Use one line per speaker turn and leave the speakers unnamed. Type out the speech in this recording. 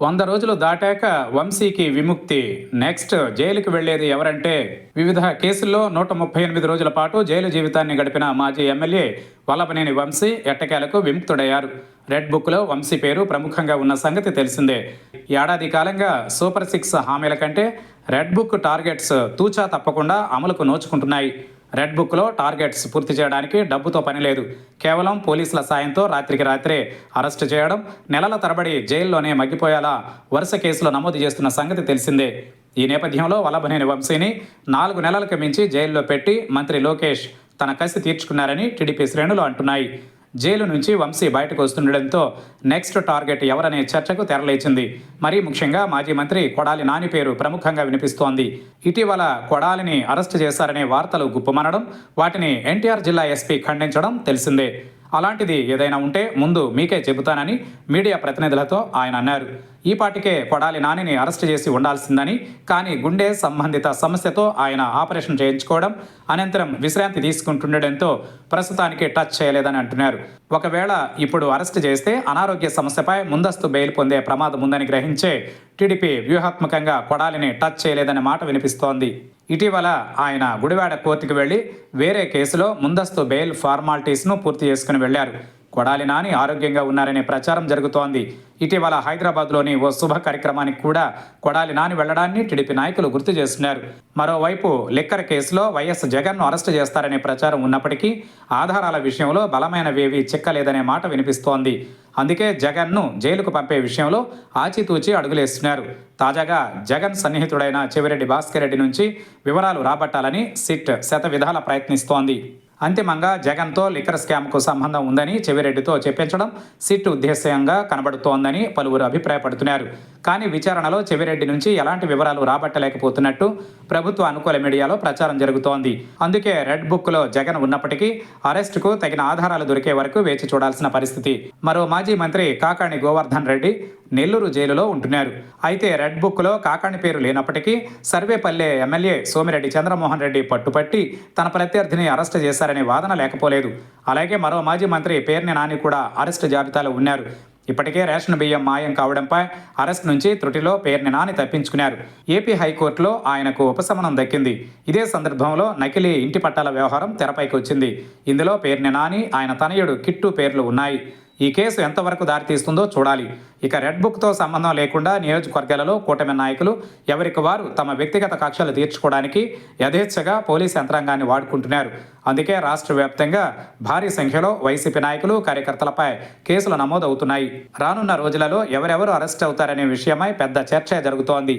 వంద రోజులు దాటాక వంశీకి విముక్తి. నెక్స్ట్ జైలుకి వెళ్ళేది ఎవరంటే వివిధ కేసుల్లో నూట ముప్పై ఎనిమిది రోజుల పాటు జైలు జీవితాన్ని గడిపిన మాజీ ఎమ్మెల్యే వల్లభనేని వంశీ ఎట్టకేలకు విముక్తుడయ్యారు. రెడ్ బుక్లో వంశీ పేరు ప్రముఖంగా ఉన్న సంగతి తెలిసిందే. ఏడాది కాలంగా సూపర్ సిక్స్ హామీల కంటే రెడ్ బుక్ టార్గెట్స్ తూచా తప్పకుండా అమలుకు నోచుకుంటున్నాయి. రెడ్ బుక్లో టార్గెట్స్ పూర్తి చేయడానికి డబ్బుతో పని లేదు. కేవలం పోలీసుల సాయంతో రాత్రికి రాత్రే అరెస్టు చేయడం నెలల తరబడి జైల్లోనే మగ్గిపోయేలా వరుస కేసులు నమోదు చేస్తున్న సంగతి తెలిసిందే. ఈ నేపథ్యంలో వల్లభనేని వంశీని నాలుగు నెలలకు మించి జైల్లో పెట్టి మంత్రి లోకేష్ తన కసి తీర్చుకున్నారని టీడీపీ శ్రేణులు అంటున్నాయి. జైలు నుంచి వంశీ బయటకు వస్తుండటంతో నెక్స్ట్ టార్గెట్ ఎవరనే చర్చకు తెరలేచింది మరీ ముఖ్యంగా మాజీ మంత్రి కొడాలి నాని పేరు ప్రముఖంగా వినిపిస్తోంది. ఇటీవల కొడాలిని అరెస్టు చేశారనే వార్తలు గుప్పమనడం వాటిని ఎన్టీఆర్ జిల్లా ఎస్పీ ఖండించడం తెలిసిందే. అలాంటిది ఏదైనా ఉంటే ముందు మీకే చెబుతానని మీడియా ప్రతినిధులతో ఆయన అన్నారు. ఈ పాటికే కొడాలి నానిని అరెస్ట్ చేసి ఉండాల్సిందని కానీ గుండె సంబంధిత సమస్యతో ఆయన ఆపరేషన్ చేయించుకోవడం అనంతరం విశ్రాంతి తీసుకుంటుండటంతో ప్రస్తుతానికి టచ్ చేయలేదని అంటున్నారు. ఒకవేళ ఇప్పుడు అరెస్ట్ చేస్తే అనారోగ్య సమస్యపై ముందస్తు బెయిల్ పొందే ప్రమాదం ఉందని గ్రహించే టీడీపీ వ్యూహాత్మకంగా కొడాలిని టచ్ చేయలేదనే మాట వినిపిస్తోంది. ఇటీవల ఆయన గుడివాడ కోర్టుకు వెళ్ళి వేరే కేసులో ముందస్తు బెయిల్ ఫార్మాలిటీస్ను పూర్తి చేసుకుని వెళ్ళారు కొడాలి నాని ఆరోగ్యంగా ఉన్నారనే ప్రచారం జరుగుతోంది. ఇటీవల హైదరాబాద్లోని ఓ శుభ కార్యక్రమానికి కూడా కొడాలి నాని వెళ్ళడాన్ని టీడీపీ నాయకులు గుర్తు చేస్తున్నారు. మరోవైపు లిక్కర్ కేసులో వైఎస్ జగన్ను అరెస్టు చేస్తారనే ప్రచారం ఉన్నప్పటికీ ఆధారాల విషయంలో బలమైనవేవీ చిక్కలేదనే మాట వినిపిస్తోంది. అందుకే జగన్ను జైలుకు పంపే విషయంలో ఆచితూచి అడుగులేస్తున్నారు. తాజాగా జగన్ సన్నిహితుడైన చెవిరెడ్డి భాస్కర్ రెడ్డి నుంచి వివరాలు రాబట్టాలని సిట్ శత విధాల ప్రయత్నిస్తోంది. అంతిమంగా జగన్తో లిక్కర్ స్కామ్కు సంబంధం ఉందని చెవిరెడ్డితో చెప్పించడం సిట్ ఉద్దేశ్యంగా కనబడుతోందని పలువురు అభిప్రాయపడుతున్నారు. కానీ విచారణలో చెవిరెడ్డి నుంచి ఎలాంటి వివరాలు రాబట్టలేకపోతున్నట్టు ప్రభుత్వ అనుకూల మీడియాలో ప్రచారం జరుగుతోంది. అందుకే రెడ్ బుక్లో జగన్ ఉన్నప్పటికీ అరెస్టుకు తగిన ఆధారాలు దొరికే వరకు వేచి చూడాల్సిన పరిస్థితి. మరో మాజీ మంత్రి కాకాణి గోవర్ధన్ రెడ్డి నెల్లూరు జైలులో ఉంటున్నారు. అయితే రెడ్ బుక్లో కాకాణి పేరు లేనప్పటికీ సర్వేపల్లె ఎమ్మెల్యే సోమిరెడ్డి చంద్రమోహన్ రెడ్డి పట్టుపట్టి తన ప్రత్యర్థిని అరెస్టు చేశారనే వాదన లేకపోలేదు. అలాగే మరో మాజీ మంత్రి పేర్ని నాని కూడా అరెస్టు జాబితాలో ఉన్నారు. ఇప్పటికే రేషన్ బియ్యం మాయం కావడంపై అరెస్ట్ నుంచి త్రుటిలో పేర్ని నాని తప్పించుకున్నారు. ఏపీ హైకోర్టులో ఆయనకు ఉపశమనం దక్కింది. ఇదే సందర్భంలో నకిలీ ఇంటి పట్టాల వ్యవహారం తెరపైకి వచ్చింది. ఇందులో పేర్ని నాని ఆయన తనయుడు కిట్టు పేర్లు ఉన్నాయి. ఈ కేసు ఎంతవరకు దారితీస్తుందో చూడాలి. ఇక రెడ్ బుక్తో సంబంధం లేకుండా నియోజకవర్గాలలో కూటమి నాయకులు ఎవరికి వారు తమ వ్యక్తిగత కక్షలు తీర్చుకోవడానికి యథేచ్ఛగా పోలీస్ యంత్రాంగాన్ని వాడుకుంటున్నారు. అందుకే రాష్ట్ర వ్యాప్తంగా భారీ సంఖ్యలో వైసీపీ నాయకులు కార్యకర్తలపై కేసులు నమోదవుతున్నాయి. రానున్న రోజులలో ఎవరెవరు అరెస్ట్ అవుతారనే విషయమై పెద్ద చర్చ జరుగుతోంది.